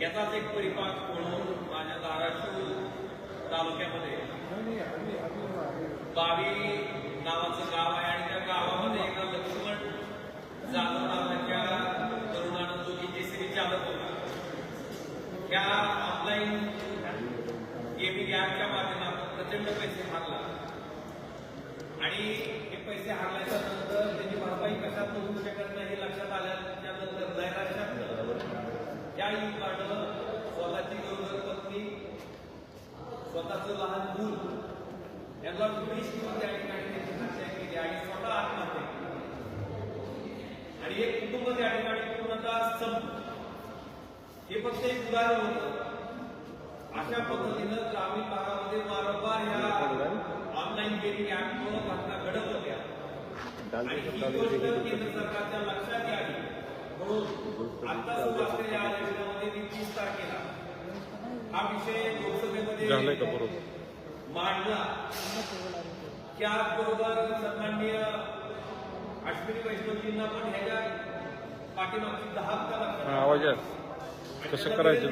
याचाच एक परिपाक म्हणून माझ्या धाराशिव तालुक्यामध्ये बावी नावाचं गाव आहे आणि त्या गावामध्ये एका लक्ष्मण जाधव नावाच्या तरुणानं जो की जेसीबी चालक होता त्या ऑनलाईन गेमिंग ॲपच्या माध्यमातून प्रचंड पैसे हारला आणि हे पैसे हारल्याच्या नंतर त्याची भरपाई कशात होऊ शकत नाही हे लक्षात आल्याच्यानंतर नैराश्यात त्या युवकानं स्वतःची गरोदर पत्नी स्वतःचं लहान मूल. यांना विष देऊन त्या ठिकाणी त्याची हत्या केली आणि स्वतः आत्महत्या केली. आणि एक कुटुंब त्या ठिकाणी पूर्णतः संप हे फक्त एक उदाहरण होतं. अशा पद्धतीनं ग्रामीण भागामध्ये वारंवार ह्या ऑनलाईन गेमिंग ऍपमुळे घटना घडत होत्या. आणि ही गोष्ट केंद्र सरकारच्या लक्षात यावी आता सुरू असलेल्या अधिवेशनामध्ये मी तीस तारखेला. हा विषय लोकसभेमध्ये मांडला. त्याचबरोबर सन्माननीय अश्विनी वैष्णवजींना पण ह्याच्या पाठीमागची दहा कसं करायचं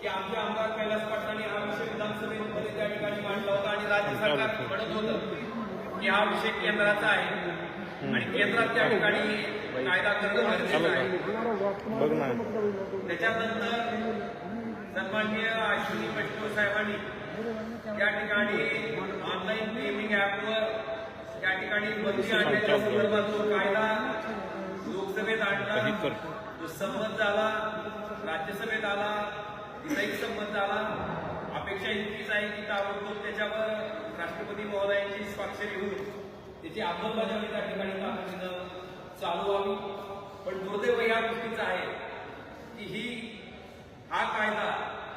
की आमचे आमदार कैलास पाटलांनी हा विषय विधानसभेमध्ये त्या ठिकाणी मांडला होता आणि राज्य सरकार म्हणत होतं की हा विषय केंद्राचा आहे. आणि केंद्रात त्या ठिकाणी कायदा करणं गरजेचं आहे. त्याच्यानंतर सन्माननीय अश्विनी वैष्णव साहेबांनी त्या ठिकाणी ऑनलाईन गेमिंग त्या ठिकाणी बंदी आणण्याच्या संदर्भात जो कायदा लोकसभेत आणला. तो संमत झाला राज्यसभेत आला. तिथंही संमत झाला अपेक्षा इतकीच आहे की ताबडतोब त्याच्यावर राष्ट्रपती महोदयांची स्वाक्षरी होऊन त्याची अंमलबजावणी त्या ठिकाणी तातडीनं चालू व्हावी. पण दुर्दैव या गोष्टीचं आहे की ही हा कायदा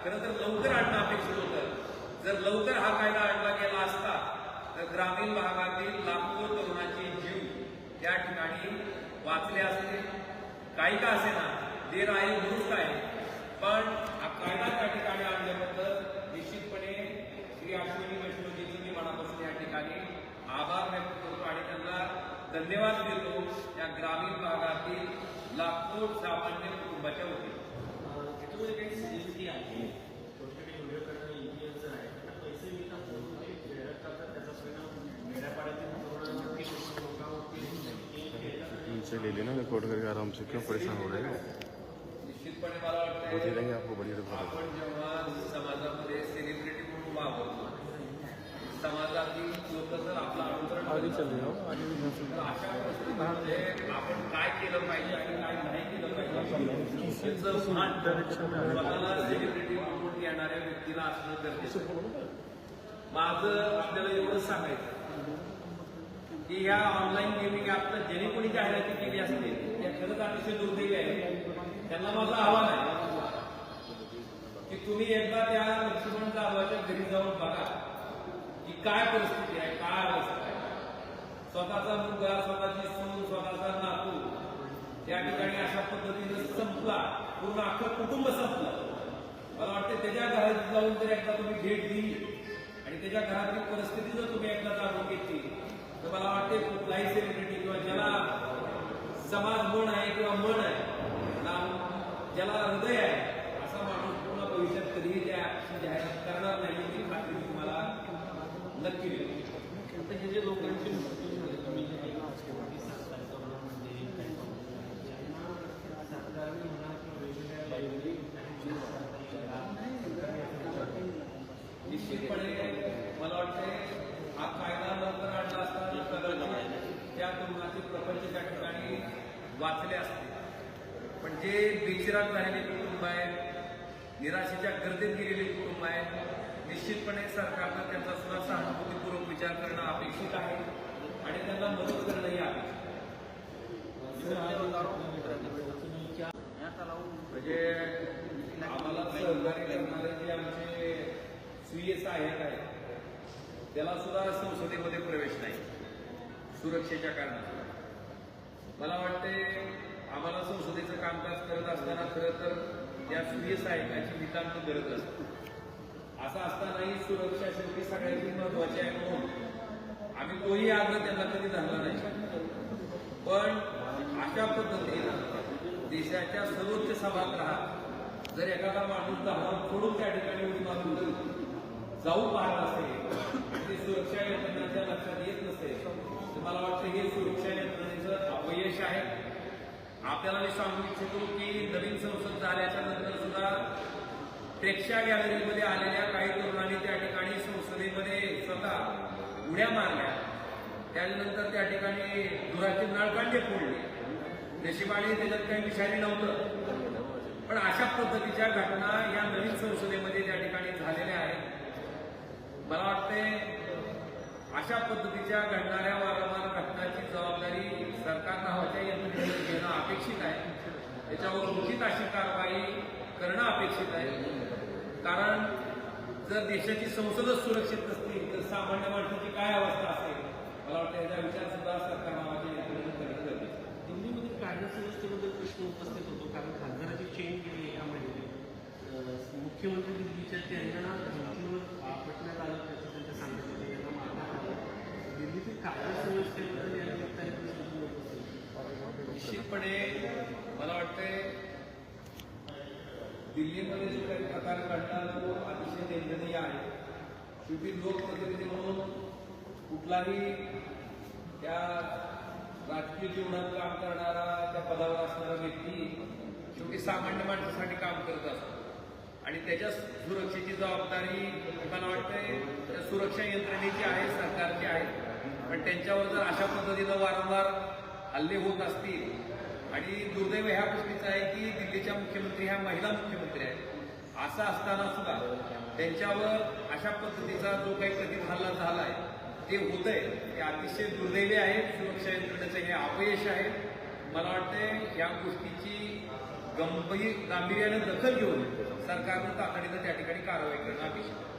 खरं तर लवकर आणणं अपेक्षित होतं. जर लवकर हा कायदा आणला गेला असता तर ग्रामीण भागातील लाखो तरुणांचे जीव त्या ठिकाणी वाचले असते. काही का असेना देर आहे दुरुस्त आहे. पण हा कायदा त्या ठिकाणी आणल्याबद्दल निश्चितपणे श्री अश्विनी वैष्णवजीची मी मनापासून या ठिकाणी आभार व्यक्त करतो आणि त्यांना धन्यवाद देतो या ग्रामीण भागातील लाखो सामान्य कुटुंबाच्या वतीने त्याच्यामध्ये काही सीएसटी आहे छोटे व्हिडिओ करणं इन्फ्लुएन्सर आहे त्यांना पैसे मिळतात म्हणून ते जाहिरात करतात त्याचा परिणाम मेळ्यापाड्यातील तरुणांवरती लोकांवरती होऊन जाईल हे केलं उनसे ले लेना रिकॉर्ड करके आराम से। क्यों परेशान हो रहे हो? निश्चितपणे मला वो दे वाटतं देंगे आपको बड़ी रिकॉर्ड आपण जेव्हा समाजामध्ये सेलिब्रिटी म्हणून वावरतो समाजातील लोक गाड़ी आपलं आमंत्रण करतात, अशा आपण काय केलं पाहिजे हो. आणि काय नाही केलं पाहिजे येणाऱ्या व्यक्तीला असणं गरजेचं माझं आपल्याला एवढंच सांगायचं की ह्या ऑनलाईन गेमिंग ऍपनं ज्याने कोणी जाहिराती केली असते त्या खरंच अतिशय दुर्दैवी आहे त्यांना माझं आव्हान आहे की तुम्ही एकदा त्या लक्ष्मण जाधवाच्या घरी जाऊन बघा की काय परिस्थिती आहे काय अवस्था स्वतःचा मुलगा स्वतःची सून स्वतःचा नातू. त्या ठिकाणी अशा पद्धतीने संपला. पूर्ण अख्खं कुटुंब संपलं. मला वाटतं त्याच्या घरात जाऊन जर एकदा तुम्ही भेट दिली आणि त्याच्या घरातली परिस्थिती जर तुम्ही एकदा जाणून घेतली तर मला वाटते कुठलाही सेलिब्रिटी किंवा ज्याला समाज मन आहे किंवा मन आहे ना- ज्याला हृदय आहे असा माणूस पूर्ण भविष्यात कधीही त्या जाहिरात करणार नाही याची खात्री तुम्हाला नक्की देतो. हे जे लोकांची मृत्यू झाले तुम्ही जे ऐकलं असतं की सरकारी तरुणांमध्ये काही तरुण ज्यांना सरकारने म्हणा किंवा वेगवेगळ्या लायब्ररी निश्चितपणे मला वाटते हा कायदा लवकर आणला असता तर कदाचित त्या तरुणाचे प्रपंच त्या ठिकाणी वाचले असते. पण जे बेचिराग झालेले कुटुंब आहेत निराशेच्या गर्दीत गेलेले कुटुंब आहेत निश्चितपणे सरकारनं त्यांचा सुद्धा सहानुभूतीपूर्वक विचार करणं अपेक्षित आहे आणि त्यांना मदत करणंही अपेक्षित म्हणजे आम्हाला सहकार्य करणारे जे आमचे स्वीय सहाय्यक आहेत त्याला सुद्धा संसदेमध्ये प्रवेश नाही सुरक्षेच्या कारणाने मला वाटते आम्हाला संसदेचं कामकाज करत असताना खरं तर या स्वीय सहाय्यकाची नितांत गरज असते. असं असतानाही सुरक्षा शेवटी सगळ्यांची महत्वाची आहे म्हणून आम्ही तोही आग्रह त्यांना कधी धरला नाही. पण अशा पद्धतीनं देशाच्या सर्वोच्च सभागृहात जर एखादा माणूस दहा सोडून त्या ठिकाणी उडी मारून जाऊ पाहत असेल आणि ते सुरक्षा यंत्रणाच्या लक्षात येत नसेल तर मला वाटतं हे सुरक्षा यंत्रणेचं अपयश आहे. आपल्याला मी सांगू इच्छितो की नवीन संसद झाल्याच्यानंतर सुद्धा प्रेक्षा गॅलरीमध्ये आलेल्या काही तरुणांनी त्या ठिकाणी संसदेमध्ये स्वतः उड्या मारल्या. त्यानंतर त्या ठिकाणी धुराचे नळकांडे फोडले. नशिबाने त्याच्यात काही विषारी नव्हतं. पण अशा पद्धतीच्या घटना या नवीन संसदेमध्ये त्या ठिकाणी झालेल्या आहेत मला वाटते अशा पद्धतीच्या घडणाऱ्या वारंवार घटनांची जबाबदारी सरकार नावाच्या यंत्रणेने घेणं अपेक्षित आहे. त्याच्यावर उचित अशी कारवाई करणं अपेक्षित आहे. कारण जर देशाची संसदच सुरक्षित नसतील तर सामान्य माणसाची काय अवस्था असेल? मला वाटतं याचा विचार सुद्धा सरकार नावाच्या यंत्रणेने करणं गरजेचं दिल्लीमध्ये कायदा सुव्यवस्थेबद्दल प्रश्न उपस्थित होतो कारण खासदाराची चेंज केली यामध्ये. मुख्यमंत्री दिल्लीच्या त्यांना आपटण्यात आलं त्याचं त्यांच्या सांगण्यात निश्चितपणे मला वाटतंय दिल्लीमध्ये जो काही प्रकार घडला तो अतिशय निंदनीय आहे. शेवटी लोकप्रतिनिधी म्हणून कुठलाही त्या राजकीय जीवनात काम करणारा त्या पदावर असणारा व्यक्ती शेवटी सामान्य माणसासाठी काम करत असतो. आणि त्याच्या सुरक्षेची जबाबदारी मला वाटतंय त्या सुरक्षा यंत्रणेची आहे सरकारची आहे. पण त्यांच्यावर जर अशा पद्धतीनं वारंवार हल्ले होत असतील आणि दुर्दैव ह्या गोष्टीचं आहे की दिल्लीच्या मुख्यमंत्री ह्या महिला मुख्यमंत्री आहेत. असं असताना सुद्धा त्यांच्यावर अशा पद्धतीचा जो काही कथित हल्ला झाला आहे ते होतंय. ते अतिशय दुर्दैवी आहे. सुरक्षा यंत्रणेचं हे अपयश आहे. मला वाटतंय या गोष्टीची गंभीर गांभीर्याने दखल घेऊन सरकारनं तातडीनं त्या ठिकाणी कारवाई करणं अपेक्षित